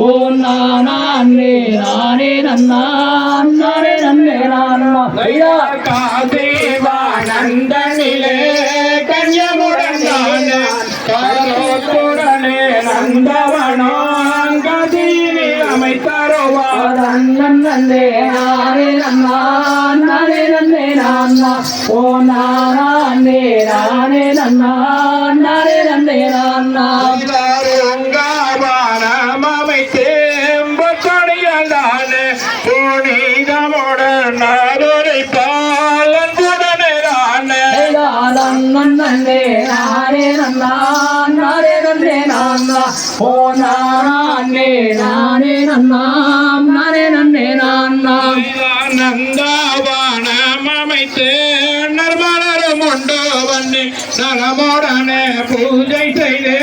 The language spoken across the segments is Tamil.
ஓ நானே நானே நன்னா அமைத்தருவார் தன்னன் நன்னே நானே நன்னா. நானே நன்னே நானா ஓ நானே நானே நன்னா. நானே நன்னே நானா அமைத்தேம்பொடியலானே புனிதமுடன் நாடுரை பாலன்புடனே தானே நன்னே நானே நன்னா நானே நன்னே. நானா ஓ நானே நானே நன்னா நலமுடனே பூஜை செய்து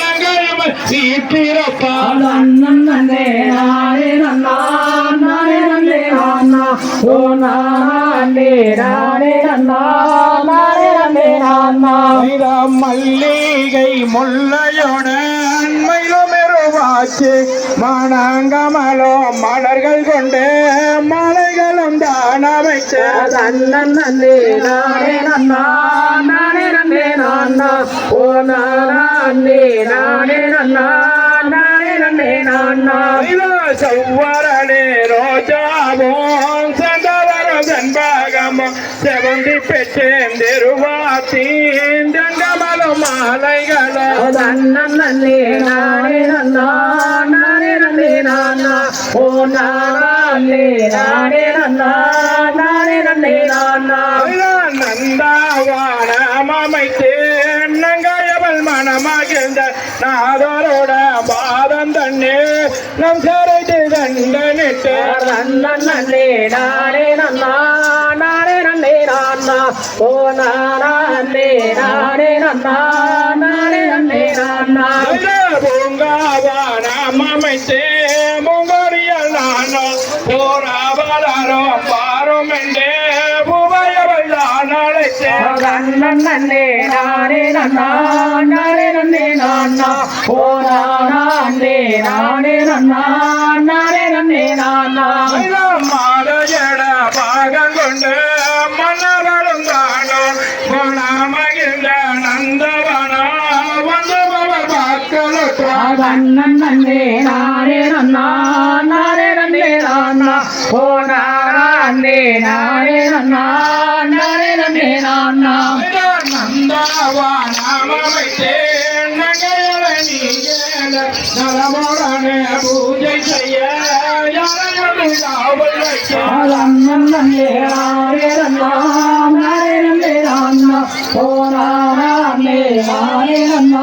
நகரமல் வீட்டிருப்பா நன்னன் நன்னே நானே நன்னா நானே நன்னே நானா. ஓ நானே நானே நன்னா நானே நன்னே நானா. மல்லிகை முல்லையுடன் மயிலுமெருவாச்சு மணங்கமலோ மலர்கள் கொண்டு மலைகளும் தான் அமைச்ச தன்னன் நன்னே நானே நன்னா நானே நன்னே நானா ஓ நானே நானே நன்னா நானே நன்னே நானா சௌவரனே செவந்தி பெற்றேந்திருவாத்தீன் தங்கமலும் மாலைகளும் தன்னன் நன்னே நானே நன்னா நானே நன்னே நானா. ஓ நானே நானே நன்னா நானே நன்னே நானா. நந்தாவானம் அமைத்து நங்காயவள் மனமகிழ்ந்த நாதரோட பாதம் தண்ணே நம் சரைத்து தண்டனிட்டு. நன்னன் நன்னே நானே நன்னா நானே நன்னே நானா ஓ நானே நானே நன்னா நானே நன்னே நானா பூங்காவானம் அமைத்து முங்கோரியல் நானோ போராவலாரோ பாரும் என்றே புவையவள் நான் அழைத்தேன் நன்னன் நன்னே நானே நன்னா நானே நன்னே நானா நானே நானே நன்னா நானே நன்னே நானா மாலையட பாகம் கொண்டு மன்னர்களும் தானோ குணமகிழ்ந்த நந்தவனா வந்தவர் மக்களுற்றார் நன்னன் நன்னே நானே நன்னா நானே நன்னே நானா ஓ நானே நானே நன்னா நானே நன்னே நானா பூஜை செய்ய யாரையும் காவல் வைக்க நன்னன் நன்னே நானே நன்னா நானே நன்னே நானா ஓ நானே நானே நன்னா நானே நன்னே நானா நன்னே நானே நன்னா. நானே நன்னே நானா ஓ நானே நன்னே நானா நன்னா நானே நன்னே. நானா ஓ நானே நானே நன்னா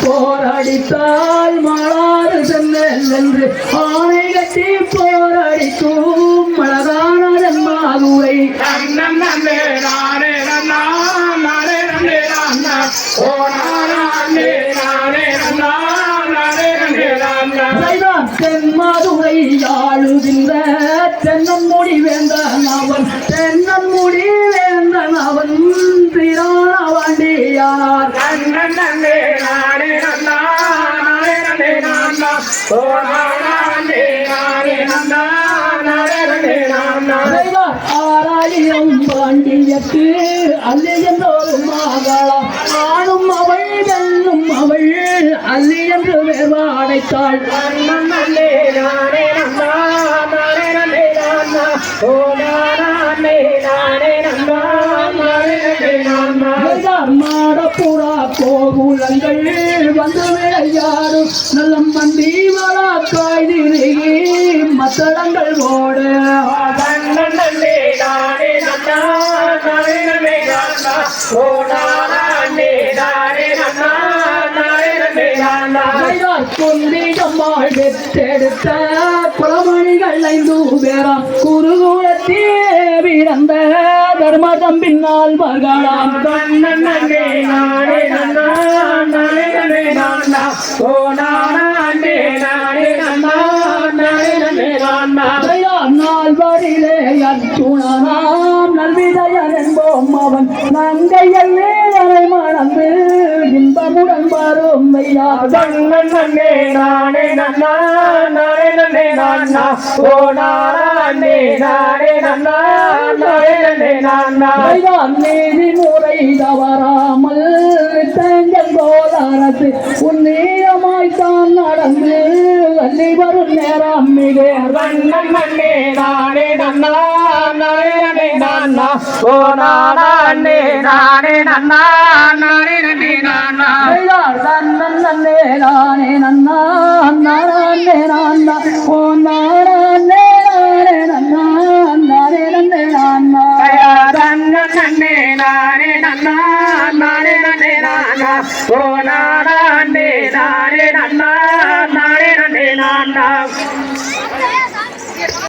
போராடித்தால் மாளாது சென்றேன் என்று ஆணை கட்டி போராடிக்கும் நானா அதைதான் தென்மாதுரை ஆளுகின்ற தென்னன்முடி வேந்தன் அவன் தென்னன்முடி வேந்தன் அவன் திரான ஆராயம் பாண்டியத்து அல்லி என்றொரு மகளம் ஆணும் அவள் வெல்லும் அவள் அல்லி என்று வேர்வாடைத்தாள் நன்னே நானே நன்னா நானே நன்னே நானா ஓ கோகுலங்கள் வந்து விளையாடும் நல்லம் மண்டி வளாக்காய் திருகி மத்தளங்கள் ஓட கொண்டிடம்மாள் பெற்றெடுத்த குளமணிகள் ஐந்து பேராம் குருகுலத்தே பிறந்த தர்மதம் பின்னால் மர்களாம் நால்வரிலே நல்விதயன் என்போம் அவன். நங்கையல்லே வரும் ஐயா நன்னே நானே நன்னா நானே நன்னே நானா ஓ நானே நானே நன்னா நானே நன்னே நானா ஐயாம் நீதி முறை தவறாமல் தேங்கல் கோதாரத்து உன்னீயமாய் தான் நடந்து அள்ளி வரும் நேரம் மிக நன்னே நானே நன்னா நானா ஓ நானே நானே நன்னா நானே நன்னே நானா நன்னே நானே நன்னா நானே நான்னா ஓ